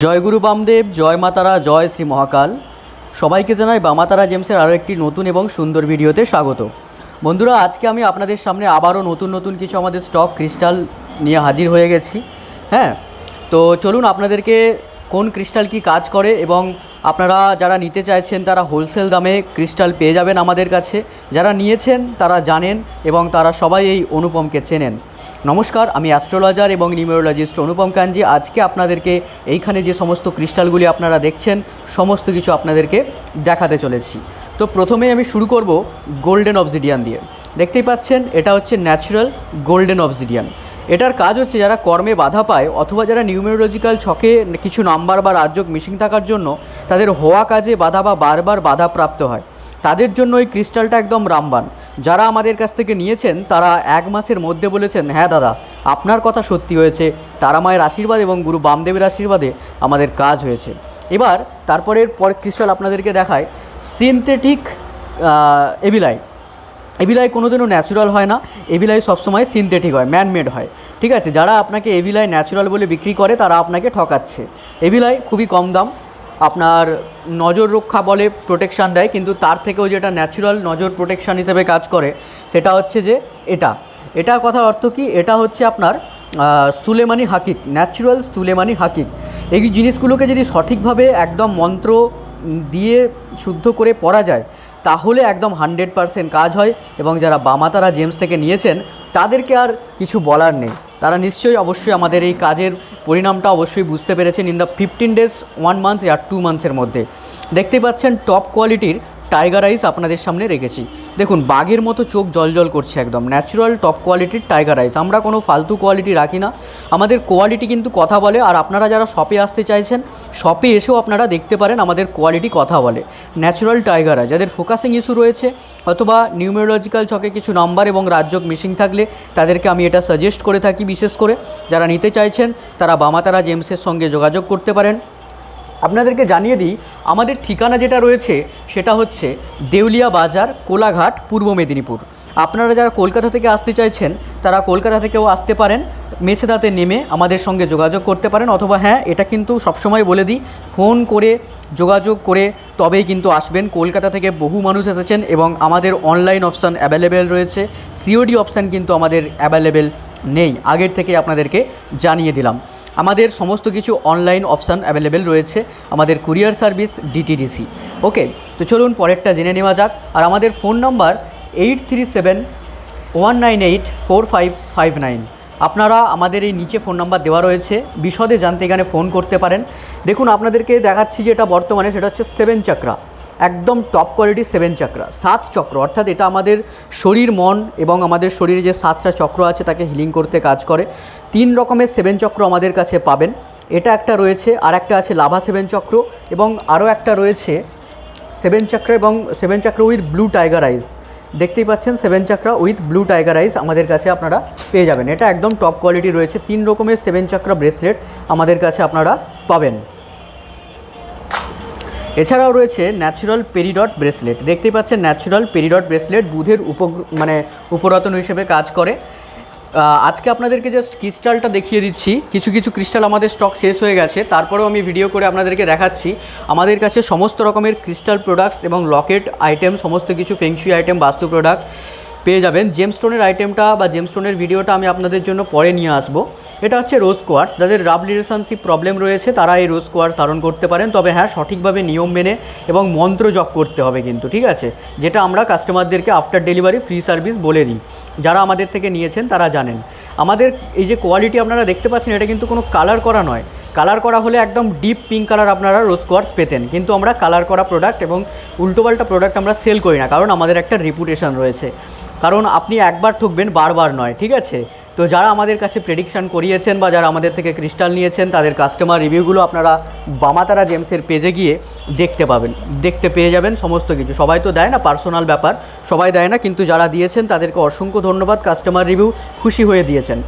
জয় গুরু বামদেব, জয় মাতারা জয় শ্রী মহাকাল। সবাইকে জানাই বামাতারা জেমসের আরও একটি নতুন এবং সুন্দর ভিডিওতে স্বাগত। বন্ধুরা, আজকে আমি আপনাদের সামনে আবারও নতুন নতুন কিছু আমাদের স্টক ক্রিস্টাল নিয়ে হাজির হয়ে গেছি। হ্যাঁ তো চলুন আপনাদেরকে কোন ক্রিস্টাল কি কাজ করে এবং আপনারা যারা নিতে চাইছেন তারা হোলসেল দামে ক্রিস্টাল পেয়ে যাবেন আমাদের কাছে। যারা নিয়েছেন তারা জানেন এবং তারা সবাই এই অনুপমকে চেনেন। নমস্কার, আমি অ্যাস্ট্রোলজার এবং নিউমেরোলজিস্ট অনুপম কাঞ্জি। আজকে আপনাদেরকে এইখানে যে সমস্ত ক্রিস্টালগুলি আপনারা দেখছেন, সমস্ত কিছু আপনাদেরকে দেখাতে চলেছি। তো প্রথমেই আমি শুরু করব গোল্ডেন অবজিডিয়ান দিয়ে। দেখতেই পাচ্ছেন, এটা হচ্ছে ন্যাচারাল গোল্ডেন অবজিডিয়ান। এটার কাজ হচ্ছে যারা কর্মে বাধা পায় অথবা যারা নিউমেরোলজিক্যাল ছকে কিছু নাম্বার বা রাজযোগ মিশিং থাকার জন্য তাদের হওয়া কাজে বাধা বা বারবার বাধা প্রাপ্ত হয়। তাদের জন্য এই ক্রিস্টালটা একদম রামবান। যারা আমাদের কাছ থেকে নিয়েছেন, তারা এক মাসের মধ্যে বলেছেন হ্যাঁ দাদা, আপনার কথা সত্যি হয়েছে। তারা মায়ের আশীর্বাদ এবং গুরু বামদেবের আশীর্বাদে আমাদের কাজ হয়েছে। এবার তারপরের পর ক্রিস্টাল আপনাদেরকে দেখায় সিনথেটিক এবিলাই এভিলাই কোনোদিনও ন্যাচুরাল হয় না। এভিলাই সবসময় সিনথেটিক হয়, ম্যানমেড হয়। ঠিক আছে, যারা আপনাকে এভিলাই ন্যাচুরাল বলে বিক্রি করে, তারা আপনাকে ঠকাচ্ছে। এভিলাই খুবই কম দাম। আপনার নজর রক্ষা বলে প্রোটেকশান দেয়, কিন্তু তার থেকেও যেটা ন্যাচুরাল নজর প্রোটেকশান হিসেবে কাজ করে, সেটা হচ্ছে যে এটা। এটার কথার অর্থ কি? এটা হচ্ছে আপনার সুলেমানি হাকিক ন্যাচুরাল সুলেমানি হাকিক। এই জিনিসগুলোকে যদি সঠিকভাবে একদম মন্ত্র দিয়ে শুদ্ধ করে পড়া যায়, তাহলে একদম হান্ড্রেড পারসেন্ট কাজ হয় এবং যারা বামাতারা জেমস থেকে নিয়েছেন, তাদেরকে আর কিছু বলার নেই। তারা নিশ্চয়ই অবশ্যই আমাদের এই কাজের পরিণামটা অবশ্যই বুঝতে পেরেছেন in the fifteen days one month R two মান্থসের মধ্যে। দেখতে পাচ্ছেন টপ কোয়ালিটির টাইগার আইস আপনাদের সামনে রেখেছি। দেখুন, বাঘের মতো চোখ জলজল করছে একদম। ন্যাচারাল টপ কোয়ালিটির টাইগার আইস। আমরা কোনো ফালতু কোয়ালিটি রাখি না। আমাদের কোয়ালিটি কিন্তু কথা বলে, আর আপনারা যারা শপে আসতে চাইছেন শপে এসেও আপনারা দেখতে পারেন আমাদের কোয়ালিটি কথা বলে। ন্যাচারাল টাইগার আই যাদের ফোকাসিং ইস্যু রয়েছে, অথবা নিউমেরোলজিক্যাল ছকে কিছু নাম্বার এবং রাজ্যক মিসিং থাকলে, তাদেরকে আমি এটা সাজেস্ট করে থাকি বিশেষ করে। যারা নিতে চাইছেন, তারা বামাতারা জেমসের সঙ্গে যোগাযোগ করতে পারেন। আপনাদেরকে জানিয়ে দিই, আমাদের ঠিকানা যেটা রয়েছে সেটা হচ্ছে দেউলিয়া বাজার, কোলাঘাট, পূর্ব মেদিনীপুর। আপনারা যারা কলকাতা থেকে আসতে চাইছেন, তারা কলকাতা থেকেও আসতে পারেন, মেছেদাতে নেমে আমাদের সঙ্গে যোগাযোগ করতে পারেন, অথবা হ্যাঁ এটা কিন্তু সবসময় বলে দিই, ফোন করে যোগাযোগ করে তবেই কিন্তু আসবেন। কলকাতা থেকে বহু মানুষ এসেছেন এবং আমাদের অনলাইন অপশান অ্যাভেলেবেল রয়েছে, সিওডি অপশান কিন্তু আমাদের অ্যাভেলেবেল নেই। আগের থেকে আপনাদেরকে জানিয়ে দিলাম। আমাদের সমস্ত কিছু অনলাইন অপশান অ্যাভেলেবেল রয়েছে আমাদের কুরিয়ার সার্ভিস ডিটিডিসি ওকে তো চলুন পরেরটা জেনে নেওয়া যাক। আর আমাদের phone number eight three seven one nine eight four five five nine আপনারা আমাদের এই নিচে ফোন নাম্বার দেওয়া রয়েছে, বিশদে জানতে এখানে ফোন করতে পারেন। দেখুন, আপনাদেরকে দেখাচ্ছি যেটা বর্তমানে, সেটা হচ্ছে সেভেন চাকরা একদম টপ কোয়ালিটির সেভেন চাকরা সাত চক্র। অর্থাৎ এটা আমাদের শরীর, মন এবং আমাদের শরীরে যে সাতটা চক্র আছে তাকে হিলিং করতে কাজ করে। তিন রকমের সেভেন চক্র আমাদের কাছে পাবেন। এটা একটা রয়েছে, আর একটা আছে লাভা সেভেন চক্র এবং আরও একটা রয়েছে সেভেন চক্র এবং সেভেন চক্র উইথ ব্লু টাইগার আইস দেখতেই পাচ্ছেন seven chakra with blue tiger eyes আমাদের কাছে আপনারা পেয়ে যাবেন। এটা একদম টপ কোয়ালিটি রয়েছে। তিন রকমের সেভেন চক্রা ব্রেসলেট আমাদের কাছে আপনারা পাবেন। এছাড়াও রয়েছে ন্যাচুরাল পেরিডট ব্রেসলেট। দেখতেই পাচ্ছেন ন্যাচুরাল পেরিডট ব্রেসলেট বুধের উপ মানে উপরতন হিসেবে কাজ করে। আজকে আপনাদেরকে জাস্ট ক্রিস্টালটা দেখিয়ে দিচ্ছি। কিছু কিছু ক্রিস্টাল আমাদের স্টক শেষ হয়ে গেছে। তারপরেও আমি ভিডিও করে আপনাদেরকে দেখাচ্ছি। আমাদের কাছে সমস্ত রকমের ক্রিস্টাল প্রোডাক্টস এবং লকেট আইটেম, সমস্ত কিছু ফেংশুই আইটেম বাস্তু প্রোডাক্ট। পেয়ে যাবেন। জেমস্টোনের আইটেমটা বা জেমস্টোনের ভিডিওটা আমি আপনাদের জন্য পরে নিয়ে আসব। এটা হচ্ছে রোজ কোয়ার্স যাদের রাব রিলেশনশিপ প্রবলেম রয়েছে তারা এই রোজ কোয়ার্স ধারণ করতে পারেন। তবে হ্যাঁ সঠিকভাবে নিয়ম মেনে এবং মন্ত্র জপ করতে হবে কিন্তু, ঠিক আছে? যেটা আমরা কাস্টমারদেরকে আফটার ডেলিভারি ফ্রি সার্ভিস বলে দিই। যারা আমাদের থেকে নিয়েছেন, তারা জানেন। আমাদের এই যে কোয়ালিটি আপনারা দেখতে পাচ্ছেন, এটা কিন্তু কোনো কালার করা নয়। কালার করা হলে একদম ডিপ পিঙ্ক কালার আপনারা রোজ কোয়ার্স পেতেন। কিন্তু আমরা কালার করা প্রোডাক্ট এবং উল্টোপাল্টা প্রোডাক্ট আমরা সেল করি না। কারণ আমাদের একটা রিপুটেশন রয়েছে। কারণ আপনি একবার ঠকবেন, বারবার নয়, ঠিক আছে? তো যারা আমাদের কাছে প্রেডিকশান করিয়েছেন বা যারা আমাদের থেকে ক্রিস্টাল নিয়েছেন, তাদের কাস্টমার রিভিউগুলো আপনারা বামাতারা জেমসের পেজে গিয়ে দেখতে পাবেন, দেখতে পেয়ে যাবেন সমস্ত কিছু। সবাই তো দেয় না পার্সোনাল ব্যাপার, সবাই দেয় না, কিন্তু যারা দিয়েছেন তাদেরকে অসংখ্য ধন্যবাদ কাস্টমার রিভিউ খুশি হয়ে দিয়েছেন।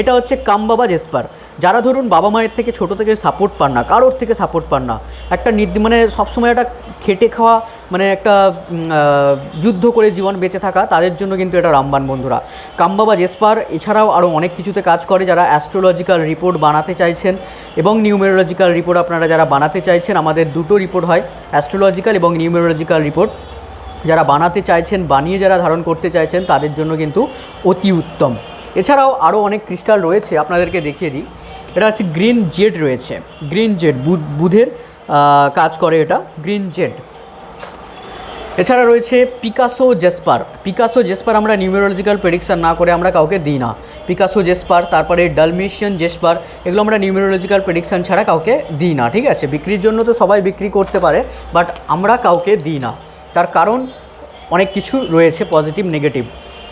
এটা হচ্ছে কামবাবা জেসপার। যারা ধরুন বাবা মায়ের থেকে ছোট থেকে সাপোর্ট পান না, কারোর থেকে সাপোর্ট পান না, একটা নির্দি মানে সবসময় একটা খেটে খাওয়া মানে একটা যুদ্ধ করে জীবন বেঁচে থাকা, তাদের জন্য কিন্তু এটা রামবান বন্ধুরা। কামবাবা জেসপার এছাড়াও আরও অনেক কিছুতে কাজ করে, যারা অ্যাস্ট্রোলজিক্যাল রিপোর্ট বানাতে চাইছেন এবং নিউমেরোলজিক্যাল রিপোর্ট আপনারা যারা বানাতে চাইছেন, আমাদের দুটো রিপোর্ট হয় অ্যাস্ট্রোলজিক্যাল এবং নিউমেরোলজিক্যাল রিপোর্ট যারা বানাতে চাইছেন বানিয়ে যারা ধারণ করতে চাইছেন, তাদের জন্য কিন্তু অতি উত্তম। এছাড়াও আরও অনেক ক্রিস্টাল রয়েছে, আপনাদেরকে দেখিয়ে দিই। এটা হচ্ছে গ্রিন জেড রয়েছে। গ্রিন জেড বুধের কাজ করে এটা। গ্রিন জেড এছাড়া রয়েছে পিকাসো জেসপার পিকাসো জেসপার আমরা নিউমেরোলজিক্যাল প্রেডিকশান না করে আমরা কাউকে দিই না। পিকাসো জেসপার তারপরে ডালমেশিয়ান জেসপার এগুলো আমরা নিউমেরোলজিক্যাল প্রেডিকশান ছাড়া কাউকে দিই না, ঠিক আছে? বিক্রির জন্য তো সবাই বিক্রি করতে পারে বাট আমরা কাউকে দিই না। তার কারণ অনেক কিছু রয়েছে পজিটিভ নেগেটিভ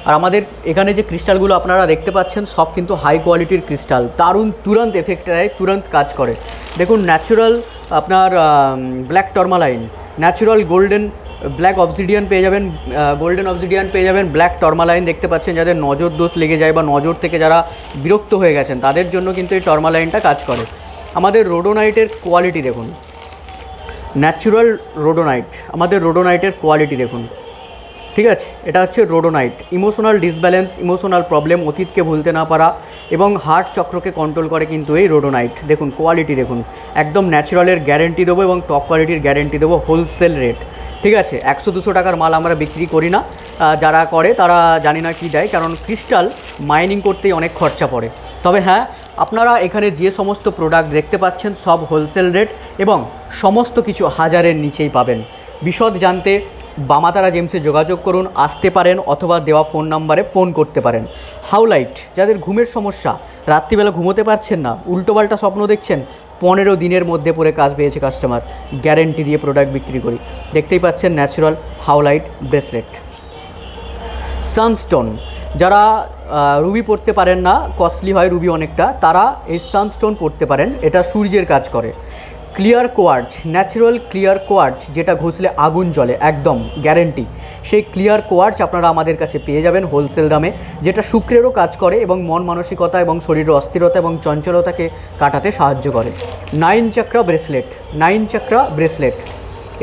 আর আমাদের এখানে যে ক্রিস্টালগুলো আপনারা দেখতে পাচ্ছেন, সব কিন্তু হাই কোয়ালিটির ক্রিস্টাল দারুণ তুরন্ত এফেক্ট দেয়, তুরন্ত কাজ করে। দেখুন ন্যাচুরাল আপনার black tourmaline natural golden black obsidian পেয়ে যাবেন গোল্ডেন অবসিডিয়ান পেয়ে যাবেন ব্ল্যাক টর্মালাইন দেখতে পাচ্ছেন, যাদের নজর দোষ লেগে যায় বা নজর থেকে যারা বিরক্ত হয়ে গেছেন, তাদের জন্য কিন্তু এই টর্মালাইনটা কাজ করে। আমাদের রোডোনাইটের কোয়ালিটি দেখুন। ন্যাচুরাল রোডোনাইট আমাদের রোডোনাইটের কোয়ালিটি দেখুন। ঠিক আছে? এটা হচ্ছে rhodonite. Emotional disbalance, emotional problem অতীতকে ভুলতে না পারা এবং হার্ট চক্রকে কন্ট্রোল করে কিন্তু এই রোডোনাইট। দেখুন কোয়ালিটি দেখুন। একদম ন্যাচারালের গ্যারেন্টি দেবো এবং টপ কোয়ালিটির গ্যারেন্টি দেবো হোলসেল রেট ঠিক আছে? একশো দুশো টাকার মাল আমরা বিক্রি করি না। যারা করে তারা জানি না কি দেয়, কারণ ক্রিস্টাল মাইনিং করতেই অনেক খরচা পড়ে। তবে হ্যাঁ আপনারা এখানে যে সমস্ত প্রোডাক্ট দেখতে পাচ্ছেন সব হোলসেল রেট এবং সমস্ত কিছু হাজারের নিচেই পাবেন। বিশদ জানতে বামাতারা জেমসে যোগাযোগ করুন, আসতে পারেন অথবা দেওয়া ফোন নাম্বারে ফোন করতে পারেন। হাউলাইট, যাদের ঘুমের সমস্যা, রাত্রিবেলা ঘুমোতে পারছেন না উল্টোপাল্টা স্বপ্ন দেখছেন, পনেরো দিনের মধ্যে পরে কাজ পেয়েছে কাস্টমার গ্যারেন্টি দিয়ে প্রোডাক্ট বিক্রি করি। দেখতেই পাচ্ছেন ন্যাচারাল হাউলাইট ব্রেসলেট সানস্টোন যারা রুবি পড়তে পারেন না কস্টলি হয় রুবি অনেকটা, তারা এই সানস্টোন পড়তে পারেন, এটা সূর্যের কাজ করে। Clear quartz natural clear quartz যেটা ঘষলে আগুন জ্বলে, একদম গ্যারেন্টি সেই ক্লিয়ার কোয়ার্চ আপনারা আমাদের কাছে পেয়ে যাবেন হোলসেল দামে, যেটা শুক্রেরও কাজ করে এবং মন মানসিকতা এবং শরীরের অস্থিরতা এবং চঞ্চলতাকে কাটাতে সাহায্য করে। Nine chakra bracelet, nine chakra bracelet.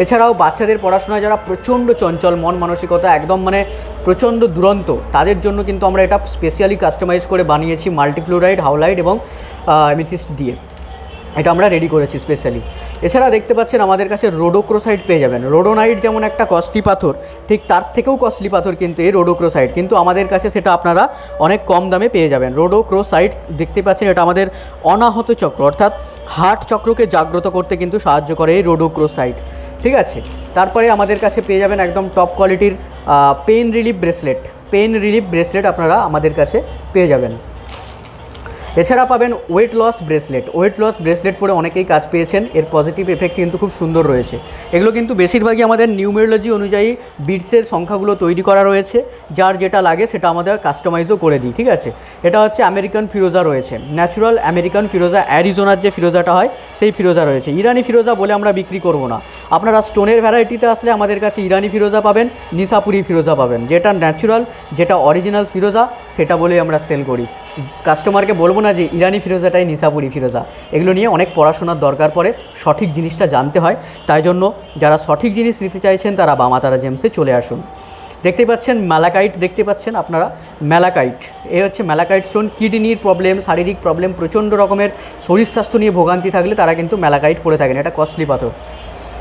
এছাড়াও বাচ্চাদের পড়াশোনায় যারা প্রচণ্ড চঞ্চল, মন মানসিকতা একদম মানে প্রচণ্ড দুরন্ত, তাদের জন্য কিন্তু আমরা এটা স্পেশালি কাস্টমাইজ করে বানিয়েছি মাল্টিফ্লোরাইড হাউলাইড এবং অ্যামিথিস্ট দিয়ে। এটা আমরা রেডি করেছি স্পেশালি এছাড়া দেখতে পাচ্ছেন আমাদের কাছে রোডোক্রোসাইড পেয়ে যাবেন। রোডোনাইট যেমন একটা কস্টলি পাথর, ঠিক তার থেকেও কস্টলি পাথর কিন্তু এই রোডোক্রোসাইড কিন্তু আমাদের কাছে সেটা আপনারা অনেক কম দামে পেয়ে যাবেন। রোডোক্রোসাইড দেখতে পাচ্ছেন এটা আমাদের অনাহত চক্র, অর্থাৎ হার্ট চক্রকে জাগ্রত করতে কিন্তু সাহায্য করে এই রোডোক্রোসাইড ঠিক আছে? তারপরে আমাদের কাছে পেয়ে যাবেন একদম টপ কোয়ালিটির pain relief bracelet pain relief bracelet আপনারা আমাদের কাছে পেয়ে যাবেন। এছাড়া পাবেন weight loss bracelet weight loss bracelet পরে অনেকেই কাজ পেয়েছেন, এর পজিটিভ এফেক্ট কিন্তু খুব সুন্দর রয়েছে। এগুলো কিন্তু বেশিরভাগই আমাদের নিউমেরোলজি অনুযায়ী বিটসের সংখ্যাগুলো তৈরি করা রয়েছে, যার যেটা লাগে সেটা আমাদের কাস্টমাইজও করে দিই, ঠিক আছে? এটা হচ্ছে আমেরিকান ফিরোজা রয়েছে। ন্যাচুরাল আমেরিকান ফিরোজা অ্যারিজোনার যে ফিরোজাটা হয়, সেই ফিরোজা রয়েছে। ইরানি ফিরোজা বলে আমরা বিক্রি করব না। আপনারা স্টোনের ভ্যারাইটিতে আসলে আমাদের কাছে ইরানি ফিরোজা পাবেন নিশাপুরি ফিরোজা পাবেন। যেটা ন্যাচুরাল যেটা অরিজিনাল ফিরোজা সেটা বলেই আমরা সেল করি। কাস্টমারকে বলব না যে ইরানি ফিরোজাটাই নিশাপুরি ফিরোজা। এগুলো নিয়ে অনেক পড়াশোনার দরকার পড়ে, সঠিক জিনিসটা জানতে হয়। তাই জন্য যারা সঠিক জিনিস নিতে চাইছেন, তারা বামাতারা জেমসে চলে আসুন। দেখতে পাচ্ছেন ম্যালাকাইট দেখতে পাচ্ছেন আপনারা ম্যালাকাইট এ হচ্ছে ম্যালাকাইট স্টোন কিডনির প্রবলেম শারীরিক প্রবলেম প্রচণ্ড রকমের শরীর স্বাস্থ্য নিয়ে ভোগান্তি থাকলে তারা কিন্তু ম্যালাকাইট পরে থাকেন। এটা কস্টলি পাথর।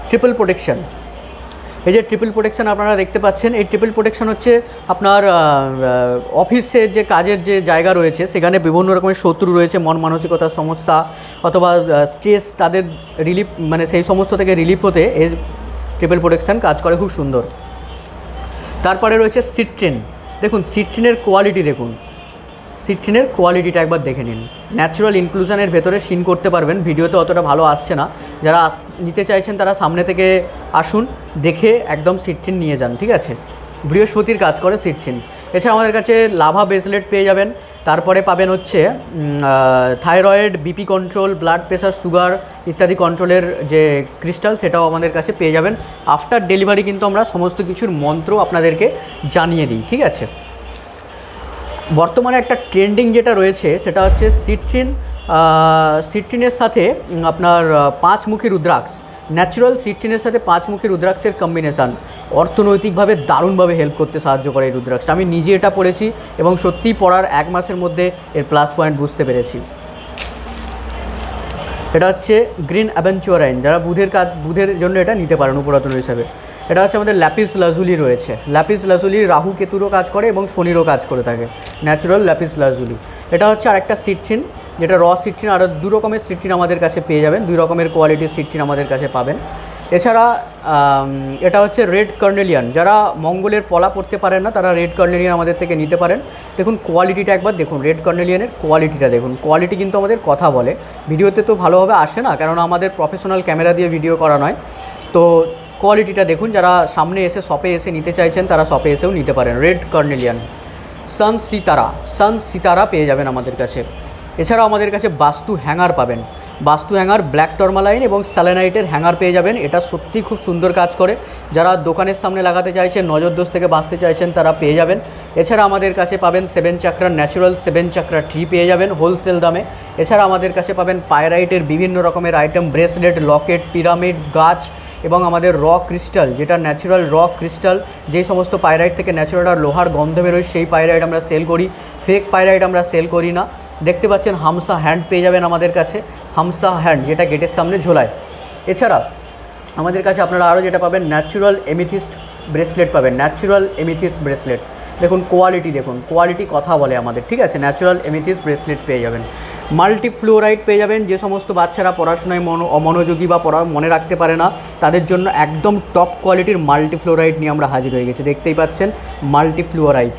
ট্রিপল প্রোটেকশন এই যে ট্রিপল প্রোটেকশন আপনারা দেখতে পাচ্ছেন, এই ট্রিপল প্রোটেকশন হচ্ছে আপনার অফিসের যে কাজের যে জায়গা রয়েছে, সেখানে বিভিন্ন রকমের শত্রু রয়েছে, মন মানসিকতার সমস্যা অথবা স্ট্রেস তাদের রিলিফ মানে সেই সমস্ত থেকে রিলিফ হতে এই ট্রিপল প্রোটেকশন কাজ করে, খুব সুন্দর। তারপরে রয়েছে সিট্রিন দেখুন সিট্রিনের কোয়ালিটি দেখুন। সিট্রিনের কোয়ালিটিটা একবার দেখে নিন। ন্যাচারাল ইনক্লুশনের ভেতরে সিন করতে পারবেন। ভিডিওতে অতটা ভালো আসছে না। যারা নিতে চাইছেন, তারা সামনে থেকে আসুন, দেখে একদম সিট্রিন নিয়ে যান, ঠিক আছে? বৃহস্পতির কাজ করে সিট্রিন এছাড়া আমাদের কাছে লাভা ব্রেসলেট পেয়ে যাবেন। তারপরে পাবেন হচ্ছে thyroid BP control blood pressure sugar ইত্যাদি কন্ট্রোলের যে ক্রিস্টাল সেটাও আমাদের কাছে পেয়ে যাবেন। আফটার ডেলিভারি কিন্তু আমরা সমস্ত কিছুর মন্ত্র আপনাদেরকে জানিয়ে দিই, ঠিক আছে? বর্তমানে একটা ট্রেন্ডিং যেটা রয়েছে, সেটা হচ্ছে সিট্রিন সিট্রিনের সাথে আপনার পাঁচমুখী রুদ্রাক্ষ ন্যাচারাল সিট্রিনের সাথে পাঁচমুখী রুদ্রাক্ষের কম্বিনেশান অর্থনৈতিকভাবে দারুণভাবে হেল্প করতে সাহায্য করে এই রুদ্রাক্ষটা। আমি নিজে এটা পড়েছি এবং সত্যিই পড়ার এক মাসের মধ্যে এর প্লাস পয়েন্ট বুঝতে পেরেছি। এটা হচ্ছে গ্রিন অ্যাভেঞ্চুয়ারাইন, যারা বুধের কাজ, বুধের জন্য এটা নিতে পারেন উপরাতন হিসাবে। এটা হচ্ছে আমাদের ল্যাপিস লাজুলি রয়েছে। ল্যাপিস লাজুলি রাহু কেতুরও কাজ করে এবং শনিরও কাজ করে থাকে। ন্যাচারাল ল্যাপিস লাজুলি এটা হচ্ছে আরেকটা সিটচিন, যেটা র সিটচিন, আরও দু রকমের সিটচিন আমাদের কাছে পেয়ে যাবেন। দুই রকমের কোয়ালিটির সিটচিন আমাদের কাছে পাবেন। এছাড়া এটা হচ্ছে রেড কর্নেলিয়ান যারা মঙ্গলের পলা পড়তে পারেন না, তারা রেড কর্নেলিয়ান আমাদের থেকে নিতে পারেন। দেখুন কোয়ালিটিটা একবার দেখুন। রেড কর্নেলিয়ানের কোয়ালিটিটা দেখুন। কোয়ালিটি কিন্তু আমাদের কথা বলে। ভিডিওতে তো ভালোভাবে আসে না, কেননা আমাদের প্রফেশনাল ক্যামেরা দিয়ে ভিডিও করা নয়। তো কোয়ালিটিটা দেখুন, যারা সামনে এসে শপে এসে নিতে চাইছেন, তারা শপে এসেও নিতে পারেন। Red carnelian sun Sitara sun Sitara পেয়ে যাবেন আমাদের কাছে। এছাড়াও আমাদের কাছে বাস্তু হ্যাঙ্গার পাবেন। বাস্তু হ্যাঙ্গার, ব্ল্যাক টর্মালাইন এবং স্যালানাইটের হ্যাঙ্গার পেয়ে যাবেন। এটা সত্যি খুব সুন্দর কাজ করে। যারা দোকানের সামনে লাগাতে চাইছেন, নজরদোষ থেকে বাঁচতে চাইছেন, তারা পেয়ে যাবেন। এছাড়া আমাদের কাছে পাবেন seven chakra natural, seven chakra tree পেয়ে যাবেন হোলসেল দামে। এছাড়া আমাদের কাছে পাবেন পায়রাইটের বিভিন্ন রকমের আইটেম, ব্রেসলেট, লকেট, পিরামিড, গাছ এবং আমাদের র ক্রিস্টাল, যেটা ন্যাচারাল র ক্রিস্টাল। যেই সমস্ত পায়রাইট থেকে ন্যাচুরাল আর লোহার গন্ধ বেরোয়, সেই পায়রাইট আমরা সেল করি। ফেক পায়রাইট আমরা সেল করি না। দেখতে পাচ্ছেন হামসা হ্যান্ড পেয়ে যাবেন আমাদের কাছে। হামসা হ্যান্ড যেটা গেটের সামনে ঝোলায়। এছাড়া আমাদের কাছে আপনারা আরও যেটা পাবেন ন্যাচুরাল এমিথিস্ট ব্রেসলেট পাবেন ন্যাচুরাল এমিথিস্ট ব্রেসলেট দেখুন কোয়ালিটি দেখুন কোয়ালিটি কথা বলে আমাদের, ঠিক আছে? ন্যাচুরাল এমিথিস ব্রেসলেট পেয়ে যাবেন। মাল্টি ফ্লোরাইড পেয়ে যাবেন, যে সমস্ত বাচ্চারা পড়াশোনায় মন, অমনোযোগী বা পড়া, মনে রাখতে পারে না, তাদের জন্য একদম টপ কোয়ালিটির মাল্টি ফ্লোরাইড নিয়ে আমরা হাজির হয়ে গেছি। দেখতেই পাচ্ছেন multi fluorite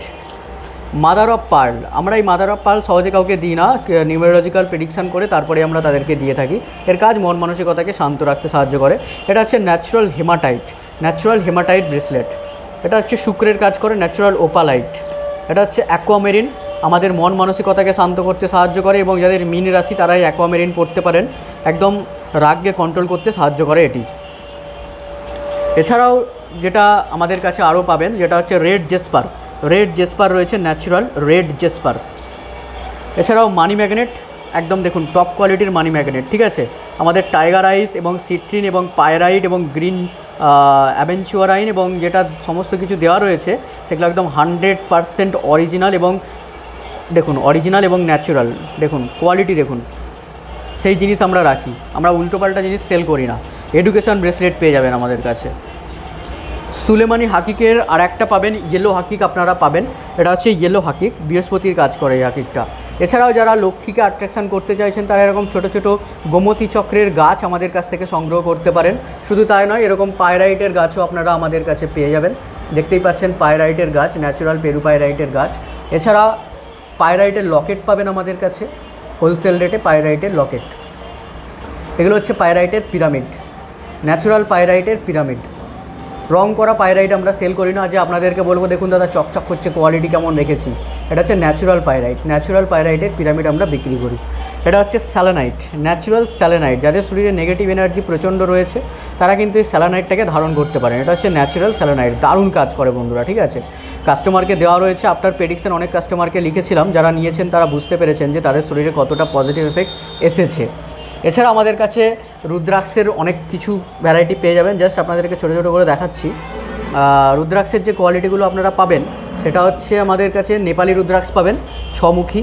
mother of pearl আমরা এই মাদার অফ পার্ল সহজে কাউকে দিই না নিউমেরোলজিক্যাল প্রেডিকশান করে তারপরে আমরা তাদেরকে দিয়ে থাকি। এর কাজ মন মানসিকতাকে শান্ত রাখতে সাহায্য করে। এটা হচ্ছে natural hematite natural hematite bracelet এটা হচ্ছে শুক্রের কাজ করে ন্যাচারাল ওপালাইট এটা হচ্ছে অ্যাকোয়ামেরিন আমাদের মন মানসিকতাকে শান্ত করতে সাহায্য করে এবং যাদের মিন রাশি তারাই অ্যাকোয়ামেরিন পড়তে পারেন। একদম রাগকে কন্ট্রোল করতে সাহায্য করে এটি। এছাড়াও যেটা আমাদের কাছে আরও পাবেন, যেটা হচ্ছে রেড জেসপার রেড জেসপার রয়েছে, ন্যাচুরাল রেড জেসপার। এছাড়াও মানি ম্যাগনেট, একদম দেখুন টপ কোয়ালিটির মানি ম্যাগনেট, ঠিক আছে? আমাদের টাইগার আইস এবং সিট্রিন এবং পায়রাইড এবং গ্রিন অ্যাভেঞ্চুয়ারাইন এবং যেটা সমস্ত কিছু দেওয়া রয়েছে, সেগুলো একদম হান্ড্রেড পারসেন্ট অরিজিনাল এবং দেখুন, অরিজিনাল এবং ন্যাচুরাল, দেখুন কোয়ালিটি দেখুন। সেই জিনিস আমরা রাখি, আমরা উল্টোপাল্টা জিনিস সেল করি না। এডুকেশন ব্রেসলেট পেয়ে যাবেন আমাদের কাছে। সুলেমানি হাকিকের আর একটা পাবেন ইয়েলো হাকিক আপনারা পাবেন। এটা হচ্ছে ইয়েলো হাকিক, বৃহস্পতির কাজ করে এই হাকিকটা। এছাড়াও যারা লক্ষ্মীকে অ্যাট্রাকশন করতে চাইছেন, তারা এরকম ছোট ছোট গোমতী চক্রের গাছ আমাদের কাছ থেকে সংগ্রহ করতে পারেন। শুধু তাই নয়, এরকম পায়রাইটের গাছও আপনারা আমাদের কাছে পেয়ে যাবেন। দেখতেই পাচ্ছেন পায়রাইটের গাছ ন্যাচারাল পেরু পায়রাইটের গাছ। এছাড়া পায়রাইটের লকেট পাবেন আমাদের কাছে হোলসেল রেটে পায়রাইটের লকেট এগুলো হচ্ছে পায়রাইটের পিরামিড ন্যাচারাল পায়রাইটের পিরামিড রং করা পায়রাইট আমরা সেল করি না। যে আপনাদেরকে বলব, দেখুন দাদা, চকচক করছে কোয়ালিটি কেমন রেখেছি। এটা হচ্ছে ন্যাচারাল পায়রাইট ন্যাচুরাল পায়রাইটের পিরামিড আমরা বিক্রি করি। এটা হচ্ছে স্যালানাইট ন্যাচুরাল স্যালানাইট যাদের শরীরে নেগেটিভ এনার্জি প্রচণ্ড রয়েছে, তারা কিন্তু এই স্যালানাইটটাকে ধারণ করতে পারেন। এটা হচ্ছে ন্যাচারাল স্যালানাইট দারুণ কাজ করে বন্ধুরা, ঠিক আছে? কাস্টমারকে দেওয়া রয়েছে। আপনার প্রেডিকশন অনেক কাস্টমারকে লিখেছিলাম। যারা নিয়েছেন, তারা বুঝতে পেরেছেন যে তাদের শরীরে কতটা পজিটিভ এফেক্ট এসেছে। এছাড়া আমাদের কাছে রুদ্রাক্ষের অনেক কিছু ভ্যারাইটি পেয়ে যাবেন। জাস্ট আপনাদেরকে ছোটো ছোটো করে দেখাচ্ছি। রুদ্রাক্ষের যে কোয়ালিটিগুলো আপনারা পাবেন, সেটা হচ্ছে আমাদের কাছে নেপালি রুদ্রাক্ষ পাবেন, ছমুখী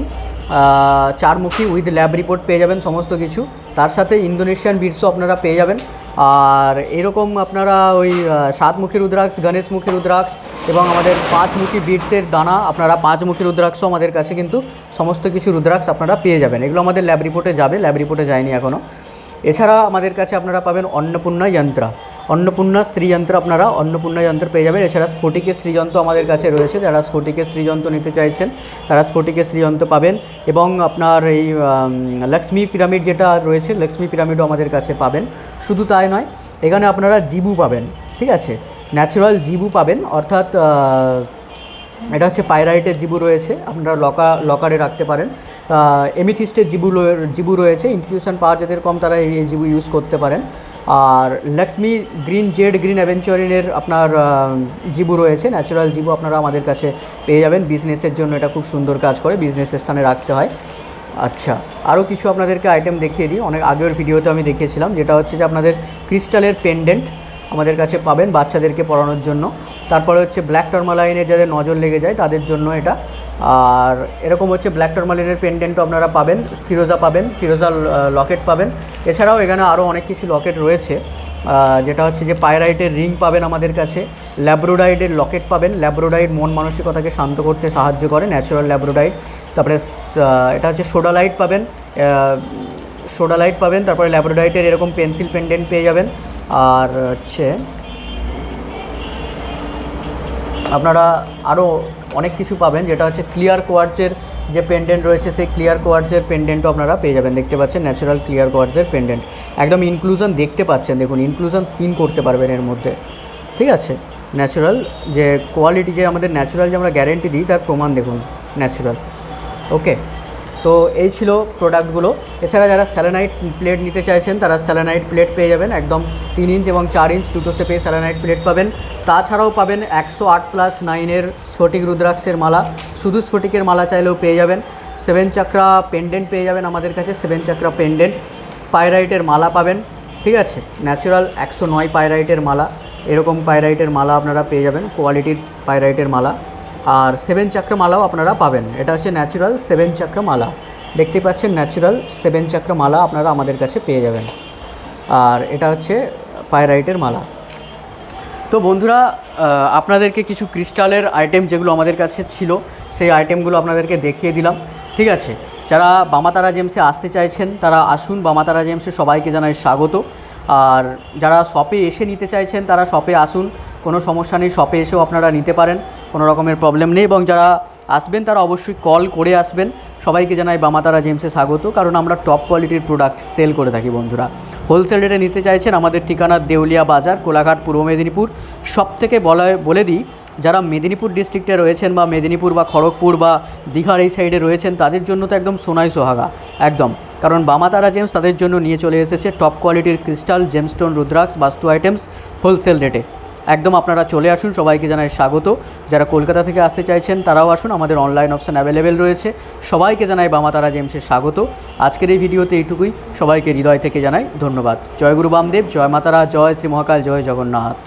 চারমুখী উইথ ল্যাব রিপোর্ট পেয়ে যাবেন সমস্ত কিছু। তার সাথে ইন্দোনেশিয়ান বিটসও আপনারা পেয়ে যাবেন। আর এরকম আপনারা ওই সাতমুখী রুদ্রাক্ষ, গণেশমুখী রুদ্রাক্ষ এবং আমাদের পাঁচমুখী বিটসের দানা, আপনারা পাঁচমুখী রুদ্রাক্ষও আমাদের কাছে কিন্তু সমস্ত কিছু রুদ্রাক্ষ আপনারা পেয়ে যাবেন। এগুলো আমাদের ল্যাব রিপোর্টে যাবে, ল্যাব রিপোর্টে যায়নি এখনও এছাড়া আমাদের কাছে আপনারা পাবেন অন্নপূর্ণা যন্ত্র। অন্নপূর্ণা শ্রীযন্ত্র আপনারা অন্নপূর্ণা যন্ত্র পেয়ে যাবেন। এছাড়া স্ফটিকের শ্রীযন্ত্র আমাদের কাছে রয়েছে। যারা স্ফটিকের শ্রীযন্ত্র নিতে চাইছেন, তারা স্ফটিকের শ্রীযন্ত্র পাবেন এবং আপনার এই লক্ষ্মী পিরামিড যেটা রয়েছে, লক্ষ্মী পিরামিডও আমাদের কাছে পাবেন। শুধু তাই নয়, এখানে আপনারা জিবু পাবেন, ঠিক আছে? ন্যাচারাল জিবু পাবেন, অর্থাৎ এটা হচ্ছে পাইরাইটের জিবু রয়েছে, আপনারা লকা, লকারে রাখতে পারেন। এমিথিস্টের জিবু জিবু রয়েছে, ইনস্টিটিউশন পাওয়ার যাদের কম তারা এই জিবু ইউজ করতে পারেন। আর লক্সমি গ্রিন জেড গ্রিন অ্যাভেঞ্চারিনের আপনার জিবু রয়েছে। ন্যাচারাল জিবু আপনারা আমাদের কাছে পেয়ে যাবেন। বিজনেসের জন্য এটা খুব সুন্দর কাজ করে। বিজনেসের স্থানে রাখতে হয়। আচ্ছা আরও কিছু আপনাদেরকে আইটেম দেখিয়ে দিই। অনেক আগের ভিডিওতে আমি দেখিয়েছিলাম, যেটা হচ্ছে যে আপনাদের ক্রিস্টালের পেন্ডেন্ট আমাদের কাছে পাবেন বাচ্চাদেরকে পড়ানোর জন্য। তারপরে হচ্ছে ব্ল্যাক টর্মালাইনে যাদের নজর লেগে যায়, তাদের জন্য এটা। আর এরকম হচ্ছে ব্ল্যাক টর্মালাইনের পেন্ডেন্টও আপনারা পাবেন ফিরোজা পাবেন ফিরোজা লকেট পাবেন। এছাড়াও এখানে আরও অনেক কিছু লকেট রয়েছে যেটা হচ্ছে যে পায়রাইটের রিং পাবেন আমাদের কাছে ল্যাব্রোডাইটের লকেট পাবেন। ল্যাব্রোডাইট মন মানসিকতাকে শান্ত করতে সাহায্য করে ন্যাচারাল ল্যাব্রোডাইট তারপরে এটা হচ্ছে সোডালাইট পাবেন সোডালাইট পাবেন। তারপরে ল্যাব্রোডাইটের এরকম পেন্সিল পেন্ডেন্ট পেয়ে যাবেন। আর হচ্ছে আপনারা আরও অনেক কিছু পাবেন, যেটা হচ্ছে ক্লিয়ার কোয়ার্টসের যে পেন্ডেন্ট রয়েছে, সেই ক্লিয়ার কোয়ার্টসের পেন্ডেন্টও আপনারা পেয়ে যাবেন। দেখতে পাচ্ছেন ন্যাচারাল ক্লিয়ার কোয়ার্টসের পেন্ডেন্ট একদম ইনক্লুশন দেখতে পাচ্ছেন, দেখুন ইনক্লুশন সিন করতে পারবেন এর মধ্যে। ঠিক আছে? ন্যাচারাল যে কোয়ালিটি যে আমাদের ন্যাচারাল যে আমরা গ্যারেন্টি দিই, তার প্রমাণ দেখুন ন্যাচারাল ওকে তো এই ছিল প্রোডাক্টগুলো এছাড়া যারা স্যালানাইট প্লেট নিতে চাইছেন, তারা স্যালানাইট প্লেট পেয়ে যাবেন। একদম তিন ইঞ্চ এবং চার ইঞ্চ দুটো সেপে স্যালানাইট প্লেট পাবেন। তাছাড়াও পাবেন একশো আট প্লাস নাইনের স্ফটিক রুদ্রাক্ষের মালা। শুধু স্ফটিকের মালা চাইলেও পেয়ে যাবেন। সেভেন চাকরা পেন্ডেন্ট পেয়ে যাবেন আমাদের কাছে সেভেন চাকরা পেন্ডেন্ট পায়রাইটের মালা পাবেন, ঠিক আছে? ন্যাচারাল একশো নয় পায়রাইটের মালা। এরকম পায়রাইটের মালা আপনারা পেয়ে যাবেন। কোয়ালিটির পায়রাইটের মালা। আর সেভেন চাক্র মালাও আপনারা পাবেন। এটা হচ্ছে ন্যাচারাল সেভেন চাক্র মালা দেখতে পাচ্ছেন ন্যাচারাল সেভেন চাক্র মালা আপনারা আমাদের কাছে পেয়ে যাবেন। আর এটা হচ্ছে পায়রাইটের মালা। তো বন্ধুরা আপনাদেরকে কিছু ক্রিস্টালের আইটেম যেগুলো আমাদের কাছে ছিল, সেই আইটেমগুলো আপনাদেরকে দেখিয়ে দিলাম। ঠিক আছে? যারা বামাতারা জেমসে আসতে চাইছেন, তারা আসুন। বামাতারা জেমসে সবাইকে জানাই স্বাগত। আর যারা শপে এসে নিতে চাইছেন, তারা শপে আসুন। কোনো সমস্যা নেই শপে এসেও আপনারা নিতে পারেন, কোনো রকমের প্রবলেম নেই এবং যারা আসবেন তারা অবশ্যই কল করে আসবেন। সবাইকে জানাই বামাতারা জেমসে স্বাগত, কারণ আমরা টপ কোয়ালিটির প্রোডাক্ট সেল করে থাকি বন্ধুরা। হোলসেল রেটে নিতে চাইছেন আমাদের ঠিকানা দেউলিয়া বাজার, কোলাঘাট, পূর্ব মেদিনীপুর। সব থেকে বলা, বলে দিই, যারা মেদিনীপুর ডিস্ট্রিক্টে রয়েছেন বা মেদিনীপুর বা খড়গপুর বা দীঘার এই সাইডে রয়েছেন, তাদের জন্য তো একদম সোনাই সোহাগা, একদম। কারণ বামাতারা জেমস তাদের জন্য নিয়ে চলে এসেছে টপ কোয়ালিটির ক্রিস্টাল জেমস্টোন রুদ্রাক্স বাস্তু আইটেমস হোলসেল রেটে একদম আপনারা চলে আসুন, সবাইকে জানাই স্বাগত। যারা কলকাতা থেকে আসতে চাইছেন, তারাও আসুন, আমাদের অনলাইন অপশান অ্যাভেলেবেল রয়েছে। সবাইকে জানাই বামাতারা জেমসের স্বাগত। আজকের এই ভিডিওতে এইটুকুই। সবাইকে হৃদয় থেকে জানাই ধন্যবাদ। জয় গুরু বামদেব, জয় মাতারা, জয় শ্রী মহাকাল, জয় জগন্নাথ।